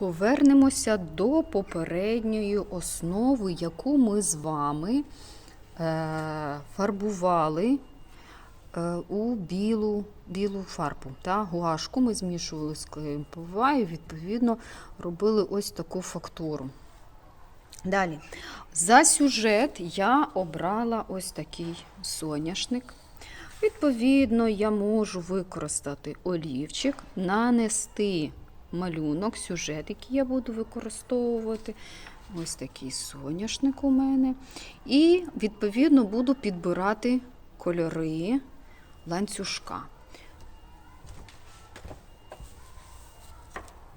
Повернемося до попередньої основи, яку ми з вами е, фарбували е, у білу, білу фарбу. Та? Гуашку ми змішували з клеєм і, відповідно, робили ось таку фактуру. Далі, за сюжет я обрала ось такий соняшник. Відповідно, я можу використати олівчик, нанести малюнок, сюжет, який я буду використовувати. Ось такий соняшник у мене. І, відповідно, буду підбирати кольори ланцюжка.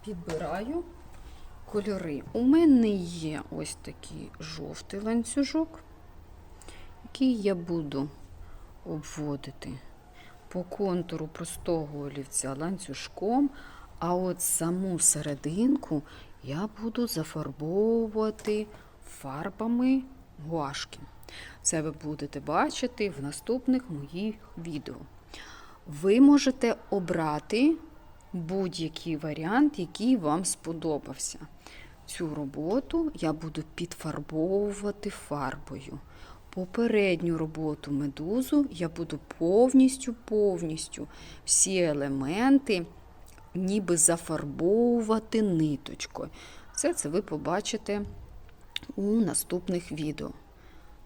Підбираю кольори. У мене є ось такий жовтий ланцюжок, який я буду обводити по контуру простого олівця ланцюжком, а от саму серединку я буду зафарбовувати фарбами гуашки. Це ви будете бачити в наступних моїх відео. Ви можете обрати будь-який варіант, який вам сподобався. Цю роботу я буду підфарбовувати фарбою. Попередню роботу медузу я буду повністю повністю всі елементи ніби зафарбовувати ниточкою. Все це ви побачите у наступних відео.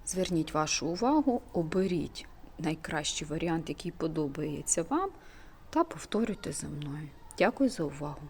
Зверніть вашу увагу, оберіть найкращий варіант, який подобається вам, та повторюйте за мною. Дякую за увагу!